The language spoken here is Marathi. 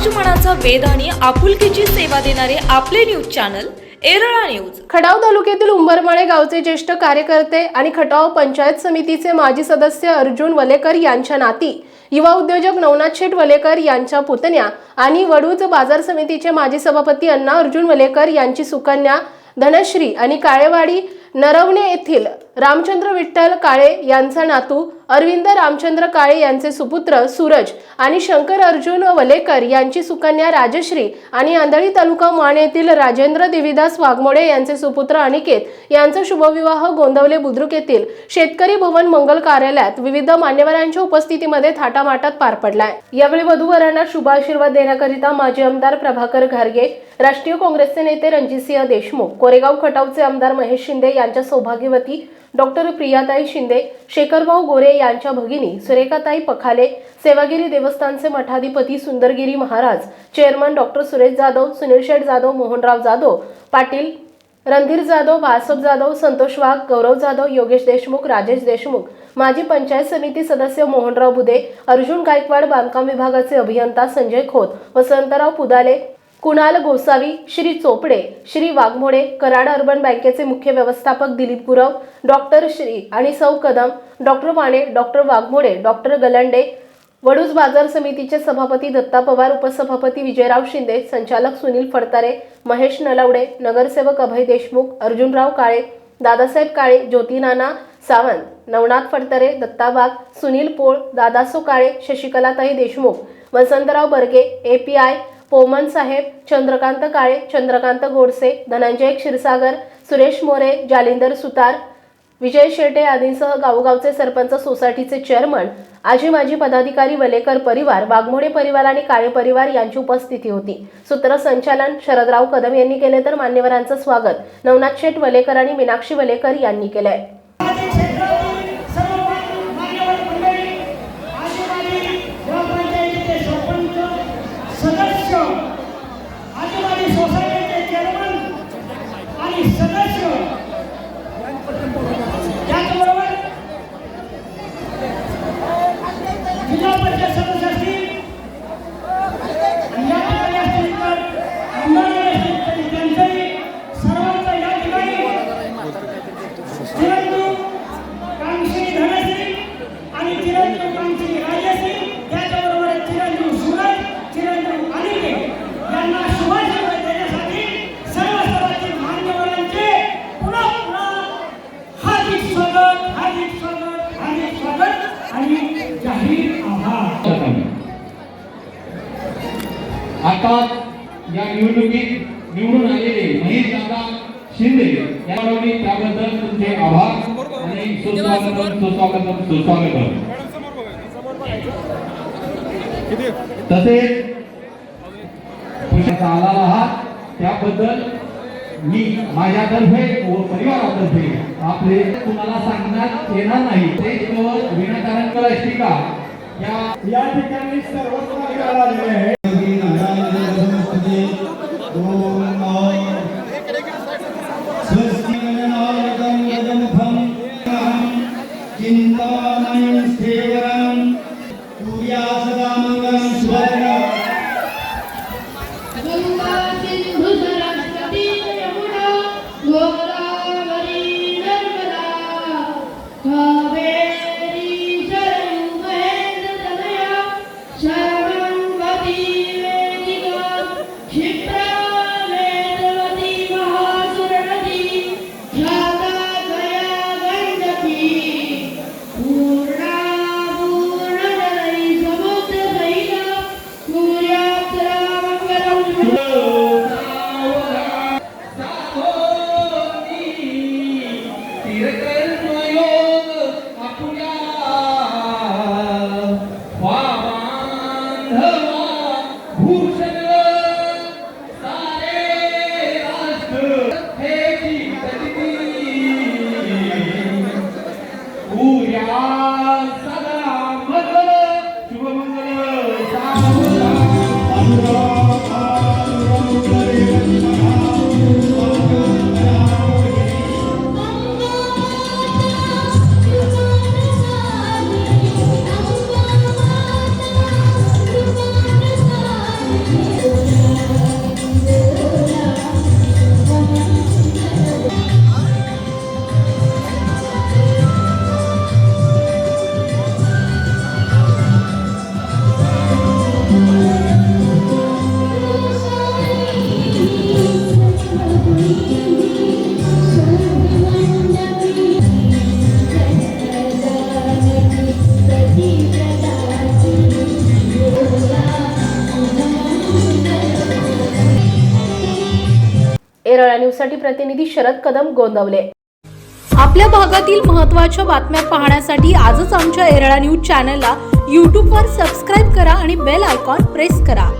समाजमनाचा वेद आणि आपुलकीची सेवा देणारे आपले news channel Erala news. Khatav तालुक्यातील उंबरमाळे गावचे ज्येष्ठ कार्यकर्ते आणि खटाव पंचायत समितीचे माजी सदस्य अर्जुन वलेकर यांच्या नाती युवा उद्योजक नवनाथ शेठ वलेकर यांच्या पुतण्या आणि वडूज बाजार समितीचे माजी सभापती अण्णा अर्जुन वलेकर यांची सुकन्या धनश्री आणि काळेवाडी नरवणे येथील रामचंद्र विठ्ठल काळे यांचा नातू अरविंद रामचंद्र काळे यांचे सुपुत्र सूरज आणि शंकर अर्जुन वलेकर यांची सुकन्या राजश्री आणि आंधळी तालुका माण येथील राजेंद्र देवीदास वाघमोडे यांचे सुपुत्र अनिकेत यांचा शुभविवाह गोंदवले बुद्रुक येथील शेतकरी भवन मंगल कार्यालयात विविध मान्यवरांच्या उपस्थितीमध्ये थाटामाटात पार पडलाय. यावेळी वधूवरांना शुभाशीर्वाद देण्याकरिता माजी आमदार प्रभाकर घारगे राष्ट्रीय काँग्रेसचे नेते रणजितसिंह देशमुख कोरेगाव खटावचे आमदार महेश शिंदे यांच्या सौभाग्यवती डॉक्टर प्रियाताई शिंदे शेखरभाऊ गोरे यांच्या भगिनी सुरेखाताई पखाले सेवागिरी देवस्थानचे मठाधिपती सुंदरगिरी महाराज चेअरमन डॉक्टर सुरेश जाधव सुनील शेठ जाधव मोहनराव जाधव पाटील रणधीर जाधव बाळासाहेब जाधव संतोष वाघ गौरव जाधव योगेश देशमुख राजेश देशमुख माजी पंचायत समिती सदस्य मोहनराव बुदे अर्जुन गायकवाड बांधकाम विभागाचे अभियंता संजय खोत वसंतराव पुदाले कुणाल गोसावी श्री चोपडे श्री वाघमोडे कराड अर्बन बँकेचे मुख्य व्यवस्थापक दिलीप गुरव डॉक्टर श्री आणि Sau Kadam doctor Wane doctor Waghmode doctor Galande Vaduj बाजार समितीचे सभापती दत्ता पवार उपसभापती विजयराव शिंदे संचालक सुनील फडतारे महेश नलावडे नगरसेवक Abhay Deshmukh Arjunrao Kale Dadasaheb Kale Jyotinana Sawant Navnath Phadtare Datta Wagh Sunil Pol Dadaso Kale Shashikalatai Deshmukh Vasantrao Barge A P I Poman Saheb Chandrakant Kale Chandrakant Godse Dhananjay Kshirsagar Suresh More Jalindar Sutar Vijay Shete आदींसह गावोगावचे सरपंच सोसायटीचे चेअरमन आजी माजी पदाधिकारी वलेकर परिवार वाघमोडे परिवार आणि काळे परिवार यांची उपस्थिती होती. सूत्रसंचालन शरदराव कदम यांनी केले तर मान्यवरांचं स्वागत. नवनाथ शेठ वलेकर आणि मीनाक्षी वलेकर यांनी केलंय. सदस्य आदिवासी सोसायटीचे चेअरमन आणि सदस्य. त्याचबरोबर जिल्हा परिषद सदस्य असतील आणि या ठिकाणी असतील तर आमदार असतील तरी त्यांचंही सर्वांचं या ठिकाणी. कामश्री धनश्री आणि आता या निवडणुकीत निवडून आलेले महेश दादा शिंदे यावेळी त्याबद्दल तुमचे आभार आणि सुस्वागतम सुस्वागतम सुस्वागतम. तसेच खुशाचा आलेला आहात त्याबद्दल मी माझ्यातर्फे व परिवारातर्फे आपले तुम्हाला सांगण्यात येणार नाही. ते केवळ विनाकारण कळायची का या ठिकाणी सर्वच आलेले आहे. चिंतामणि स्थेवरं सूर्या सदा मराठी प्रतिनिधी शरद कदम गोंदवले. आपल्या भागातील महत्त्वाच्या बातम्या पाहण्यासाठी आजच आमच्या एरळा न्यूज चॅनलला यूट्यूबवर सबस्क्राईब करा आणि बेल आयकॉन प्रेस करा.